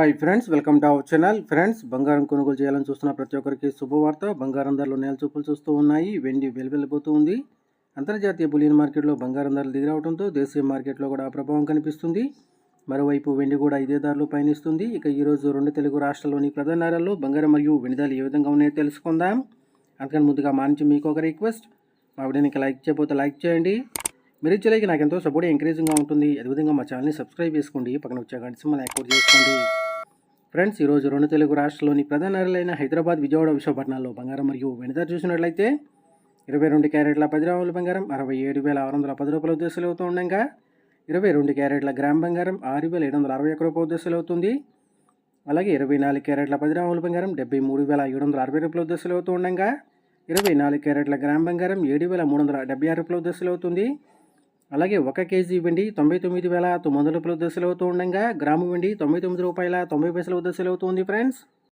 Hi friends welcome to our channel. Friends బంగారం కొనుగోలు చేయాలని చూస్తున్న ప్రతి ఒక్కరికి శుభవార్త. బంగారం ధరలు నేల చూపులు చూస్తూ ఉన్నాయి. వెండి వెలువెళ్ళిపోతూ ఉంది. అంతర్జాతీయ బులియన్ మార్కెట్లో బంగారం ధరలు దిగిరావడంతో దేశీయ మార్కెట్లో కూడా ప్రభావం కనిపిస్తుంది. మరోవైపు వెండి కూడా ఇదే ధరలు పయనిస్తుంది. ఇక ఈరోజు రెండు తెలుగు రాష్ట్రాల్లోని ప్రధాన నగరాల్లో బంగారం మరియు వెండి ధరలు ఏ విధంగా ఉన్నాయో తెలుసుకుందాం. అందుకని ముందుగా మా నుంచి మీకు ఒక రిక్వెస్ట్. మా వీడియోని లైక్ చేయకపోతే లైక్ చేయండి. మీరు ఇచ్చేలాగే నాకు ఎంతో సపోర్ట్ ఎంకరేజింగ్గా ఉంటుంది. అదేవిధంగా మా ఛానల్ని సబ్స్క్రైబ్ చేసుకోండి. పక్కన వచ్చే గంట సింబల్ యాక్టివేట్ చేసుకోండి. ఫ్రెండ్స్ ఈరోజు రెండు తెలుగు రాష్ట్రాల్లోని ప్రధాన నగరాలైన హైదరాబాద్ విజయవాడ విశాఖపట్నాల్లో బంగారం మరియు వెనుక చూసినట్లయితే ఇరవై రెండు క్యారెట్ల పది గ్రాముల బంగారం అరవై ఏడు వేల ఆరు వందల పది రూపాయల ఉద్దేశాలు అవుతూ ఉండగా ఇరవై రెండు క్యారెట్ల గ్రామ్ బంగారం ఆరు వేల ఏడు వందల అరవై ఒక్క రూపాయల ఉద్దేశాలు అవుతుంది. అలాగే ఇరవై నాలుగు క్యారెట్ల పది గ్రాముల బంగారం డెబ్బై మూడు వేల ఏడు వందల అరవై రూపాయల ఉద్దేశాలు అవుతూ ఉండగా ఇరవై నాలుగు క్యారెట్ల గ్రామ్ బంగారం ఏడు వేల మూడు వందల డెబ్బై ఆరు రూపాయల ఉద్దేశాలు అవుతుంది. అలాగే ఒక కేజీ వెండి తొంభై తొమ్మిది వేల తొమ్మిది వందల రూపాయల ఉద్దేశాలు అవుతూ ఉండగా గ్రాము వెండి తొంభై తొమ్మిది రూపాయల తొంభై పైసల దశలు అవుతుంది ఫ్రెండ్స్